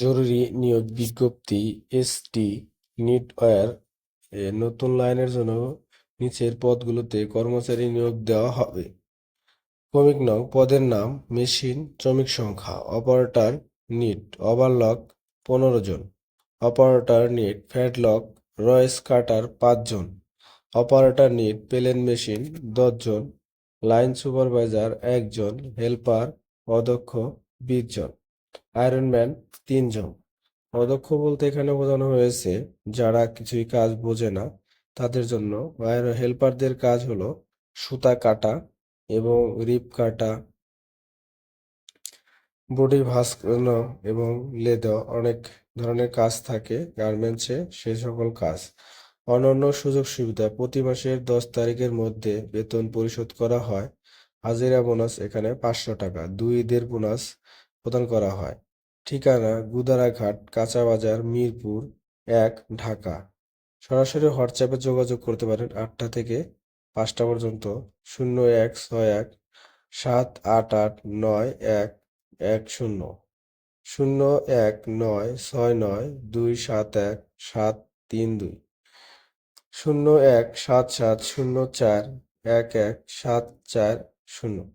জরুরি নিয়োগ বিজ্ঞপ্তি এসটি নিটওয়্যার এ নতুন লাইনের জন্য নিচের পদগুলোতে কর্মচারী নিয়োগ দেওয়া হবে। ক্রমিক নং, পদের নাম, মেশিন, শ্রমিক সংখ্যা, অপারেটর, নিট, ওভারলক, পনেরো জন। অপারেটর, নিট ফ্যাডলক রয়েস কাটার পাঁচজন অপারেটর, নিট, প্লেন মেশিন দশজন লাইন সুপারভাইজার একজন হেল্পার, অধ্যক্ষ, বিশ জন। আয়রনম্যান তিনজন। অদক্ষ বলতে এখানে বোঝানো হয়েছে, যারা কিছুই কাজ বোঝে না, তাদের জন্য। আর হেল্পারদের কাজ হলো সুতা কাটা এবং রিপ কাটা, বডি ভাঁজ এবং লেদ অনেক ধরনের কাজ থাকে, গার্মেন্টসে সেই সকল কাজ। অন্যান্য সুযোগ সুবিধা, প্রতি মাসের দশ তারিখের মধ্যে বেতন পরিশোধ করা হয়। হাজিরা বোনাস এখানে পাঁচশো টাকা। দুই ঈদের বোনাস প্রদান করা হয়। ঠিকানা, গুদারাঘাট কাঁচা বাজার মিরপুর এক, ঢাকা। সরাসরি হোয়াটসঅ্যাপে যোগাযোগ করতে পারেন আটটা থেকে পাঁচটা পর্যন্ত। শূন্য এক, ছয় এক, সাত, আট আট, নয়, এক এক, শূন্য। শূন্য এক, নয়, ছয়, নয়, দুই, সাত, এক, সাত, তিন, দুই। শূন্য এক, সাত সাত, শূন্য চার, এক এক, সাত, চার, শূন্য।